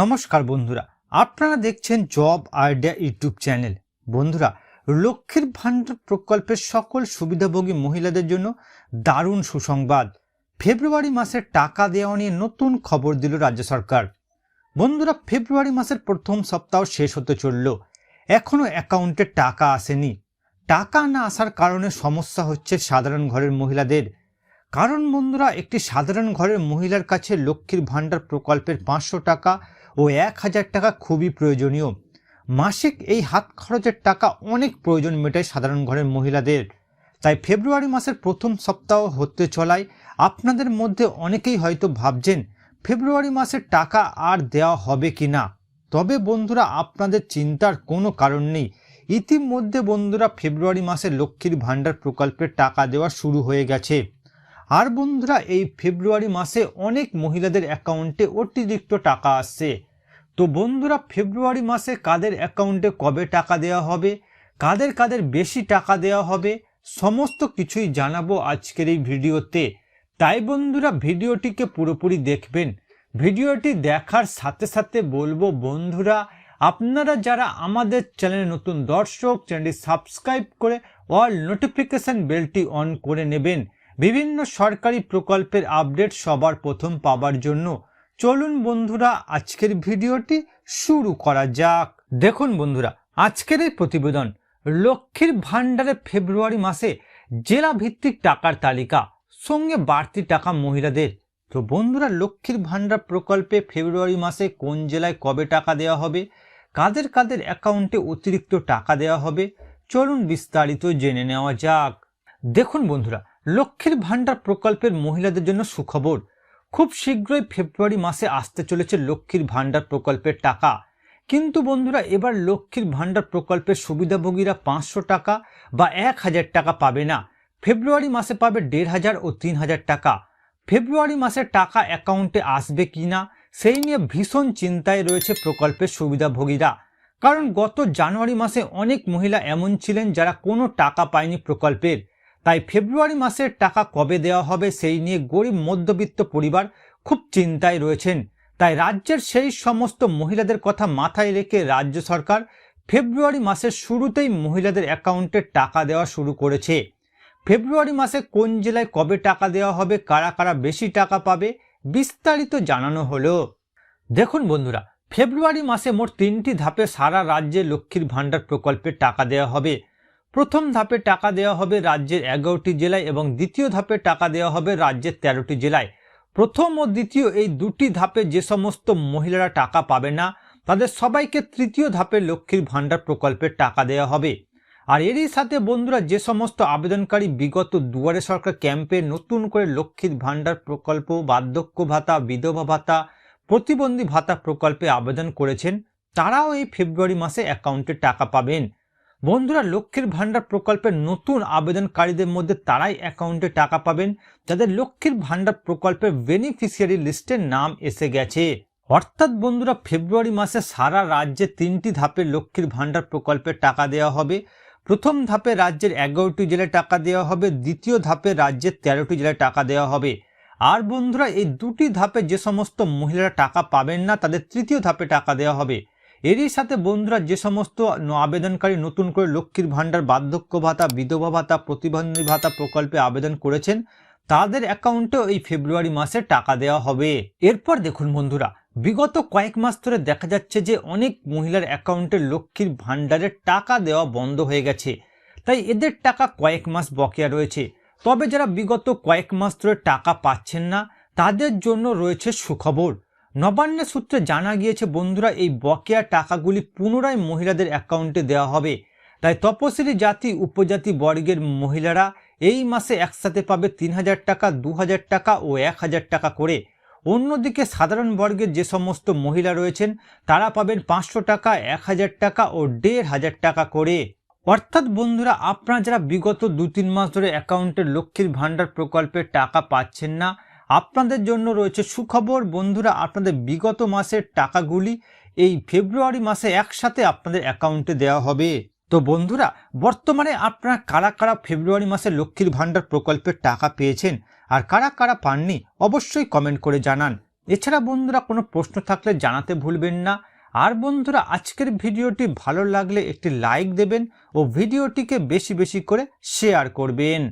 নমস্কার বন্ধুরা, আপনারা দেখছেন জব আইডিয়া ইউটিউব চ্যানেল। বন্ধুরা, লক্ষ্মীর ভাণ্ডার প্রকল্পের সকল সুবিধাভোগী মহিলাদের জন্য দারুণ সুসংবাদ। ফেব্রুয়ারি মাসের টাকা দেওয়া নিয়ে নতুন খবর দিল রাজ্য সরকার। বন্ধুরা, ফেব্রুয়ারি মাসের প্রথম সপ্তাহ শেষ হতে চলল। এখনও অ্যাকাউন্টে টাকা আসেনি। টাকা না আসার কারণে সমস্যা হচ্ছে সাধারণ ঘরের মহিলাদের। কারণ বন্ধুরা, একটি সাধারণ ঘরের মহিলার কাছে লক্ষ্মীর ভাণ্ডার প্রকল্পের পাঁচশো টাকা ও এক হাজার টাকা খুবই প্রয়োজনীয়। মাসিক এই হাত খরচের টাকা অনেক প্রয়োজন মেটায় সাধারণ ঘরের মহিলাদের। তাই ফেব্রুয়ারি মাসের প্রথম সপ্তাহ হতে চলায় আপনাদের মধ্যে অনেকেই হয়তো ভাবছেন, ফেব্রুয়ারি মাসের টাকা আর দেওয়া হবে কি না তবে বন্ধুরা, আপনাদের চিন্তার কোনো কারণ নেই। ইতিমধ্যে বন্ধুরা, ফেব্রুয়ারি মাসে লক্ষ্মীর ভাণ্ডার প্রকল্পের টাকা দেওয়া শুরু হয়ে গেছে। আর বন্ধুরা, এই ফেব্রুয়ারি মাসে অনেক মহিলাদের অ্যাকাউন্টে অতিরিক্ত টাকা আসছে। তো বন্ধুরা, ফেব্রুয়ারি মাসে কাদের অ্যাকাউন্টে কবে টাকা দেওয়া হবে, কাদের কাদের বেশি টাকা দেওয়া হবে, সমস্ত কিছুই জানাব আজকের এই ভিডিওতে। তাই বন্ধুরা, ভিডিওটিকে পুরোপুরি দেখবেন। ভিডিওটি দেখার সাথে সাথে বলব, বন্ধুরা, আপনারা যারা আমাদের চ্যানেলে নতুন দর্শক, চ্যানেলটি সাবস্ক্রাইব করে অল নোটিফিকেশান বেলটি অন করে নেবেন। বিভিন্ন সরকারি প্রকল্পের আপডেট সবার প্রথম পাবার জন্য চলুন বন্ধুরা, আজকের ভিডিওটি শুরু করা যাক। দেখুন বন্ধুরা, আজকের এই প্রতিবেদন লক্ষ্মীর ভাণ্ডারে ফেব্রুয়ারি মাসে জেলা ভিত্তিক টাকার তালিকা, সঙ্গে বাড়তি টাকা মহিলাদের। তো বন্ধুরা, লক্ষ্মীর ভাণ্ডার প্রকল্পে ফেব্রুয়ারি মাসে কোন জেলায় কবে টাকা দেওয়া হবে, কাদের কাদের অ্যাকাউন্টে অতিরিক্ত টাকা দেওয়া হবে, চলুন বিস্তারিত জেনে নেওয়া যাক। দেখুন বন্ধুরা লক্ষ্মীর ভাণ্ডার প্রকল্পের মহিলাদের জন্য সুখবর। খুব শীঘ্রই ফেব্রুয়ারি মাসে আসতে চলেছে লক্ষ্মীর ভাণ্ডার প্রকল্পের টাকা। কিন্তু বন্ধুরা, এবার লক্ষ্মীর ভাণ্ডার প্রকল্পের সুবিধাভোগীরা পাঁচশো টাকা বা এক হাজার টাকা পাবে না। ফেব্রুয়ারি মাসে পাবে দেড় হাজার ও তিন হাজার টাকা। ফেব্রুয়ারি মাসে টাকা অ্যাকাউন্টে আসবে কি না, সেই নিয়ে ভীষণ চিন্তায় রয়েছে প্রকল্পের সুবিধাভোগীরা। কারণ গত জানুয়ারি মাসে অনেক মহিলা এমন ছিলেন যারা কোনো টাকা পায়নি প্রকল্পের। তাই ফেব্রুয়ারি মাসের টাকা কবে দেওয়া হবে সেই নিয়ে গরিব মধ্যবিত্ত পরিবার খুব চিন্তায় রয়েছেন। তাই রাজ্যের সেই সমস্ত মহিলাদের কথা মাথায় রেখে রাজ্য সরকার ফেব্রুয়ারি মাসের শুরুতেই মহিলাদের অ্যাকাউন্টে টাকা দেওয়া শুরু করেছে। ফেব্রুয়ারি মাসে কোন জেলায় কবে টাকা দেওয়া হবে, কারা কারা বেশি টাকা পাবে, বিস্তারিত জানানো হলো। দেখুন বন্ধুরা, ফেব্রুয়ারি মাসে মোট তিনটি ধাপে সারা রাজ্যে লক্ষ্মীর ভাণ্ডার প্রকল্পের টাকা দেওয়া হবে। প্রথম ধাপে টাকা দেওয়া হবে রাজ্যের এগারোটি জেলায় এবং দ্বিতীয় ধাপে টাকা দেওয়া হবে রাজ্যের তেরোটি জেলায়। প্রথম ও দ্বিতীয় এই দুটি ধাপে যে সমস্ত মহিলারা টাকা পাবে না, তাদের সবাইকে তৃতীয় ধাপে লক্ষ্মীর ভাণ্ডার প্রকল্পের টাকা দেওয়া হবে। আর এরই সাথে বন্ধুরা যে সমস্ত আবেদনকারী বিগত দুয়ারে সরকার ক্যাম্পে নতুন করে লক্ষ্মীর ভাণ্ডার প্রকল্প, বার্ধক্য ভাতা, বিধবা ভাতা, প্রতিবন্ধী ভাতা প্রকল্পে আবেদন করেছেন, তারাও এই ফেব্রুয়ারি মাসে অ্যাকাউন্টে টাকা পাবেন। বন্ধুরা, লক্ষ্মীর ভাণ্ডার প্রকল্পের নতুন আবেদনকারীদের মধ্যে তারাই অ্যাকাউন্টে টাকা পাবেন। যাদের লক্ষ্মীর ভাণ্ডার প্রকল্পের বেনিফিশিয়ারি লিস্টে নাম এসে গেছে। অর্থাৎ বন্ধুরা, ফেব্রুয়ারি মাসে সারা রাজ্যে তিনটি ধাপে লক্ষ্মীর ভাণ্ডার প্রকল্পের টাকা দেওয়া হবে। প্রথম ধাপে রাজ্যের এগারোটি জেলায় টাকা দেওয়া হবে, দ্বিতীয় ধাপে রাজ্যের তেরোটি জেলায় টাকা দেওয়া হবে। আর বন্ধুরা, এই দুটি ধাপে যে সমস্ত মহিলারা টাকা পাবেন না, তাদের তৃতীয় ধাপে টাকা দেওয়া হবে। এরই সাথে বন্ধুরা যে সমস্ত আবেদনকারী নতুন করে লক্ষ্মীর ভাণ্ডার, বার্ধক্য ভাতা, বিধবা ভাতা, প্রতিবন্ধী ভাতা প্রকল্পে আবেদন করেছেন, তাদের অ্যাকাউন্টেও এই ফেব্রুয়ারি মাসে টাকা দেওয়া হবে। এরপর দেখুন বন্ধুরা, বিগত কয়েক মাস ধরে দেখা যাচ্ছে যে অনেক মহিলার অ্যাকাউন্টে লক্ষ্মীর ভাণ্ডারের টাকা দেওয়া বন্ধ হয়ে গেছে। তাই এদের টাকা কয়েক মাস বকেয়া রয়েছে। তবে যারা বিগত কয়েক মাস ধরে টাকা পাচ্ছেন না, তাদের জন্য রয়েছে সুখবর। নবান্নের সূত্রে জানা গিয়েছে, বন্ধুরা, এই বকেয়া টাকাগুলি পুনরায় মহিলাদের অ্যাকাউন্টে দেওয়া হবে। তাই তপশিলি জাতি, উপজাতি বর্গের মহিলারা এই মাসে একসাথে পাবে তিন হাজার টাকা দু হাজার টাকা ও এক হাজার টাকা করে। অন্যদিকে সাধারণ বর্গের যে সমস্ত মহিলা রয়েছেন, তারা পাবেন পাঁচশো টাকা এক হাজার টাকা ও দেড় হাজার টাকা করে। অর্থাৎ, বন্ধুরা, আপনারা যারা বিগত দু তিন মাস ধরে অ্যাকাউন্টে লক্ষ্মীর ভাণ্ডার প্রকল্পের টাকা পাচ্ছেন না আপনাদের জন্য রয়েছে সুখবর। বন্ধুরা, আপনাদের বিগত মাসের টাকাগুলি এই ফেব্রুয়ারি মাসে একসাথে আপনাদের অ্যাকাউন্টে দেওয়া হবে। তো বন্ধুরা, বর্তমানে আপনারা কারা কারা ফেব্রুয়ারি মাসে লক্ষ্মীর ভাণ্ডার প্রকল্পের টাকা পেয়েছেন আর কারা কারা পাননি, অবশ্যই কমেন্ট করে জানান। এছাড়া বন্ধুরা, কোনো প্রশ্ন থাকলে জানাতে ভুলবেন না। আর বন্ধুরা, আজকের ভিডিওটি ভালো লাগলে একটি লাইক দেবেন ও ভিডিওটিকে বেশি বেশি করে শেয়ার করবেন।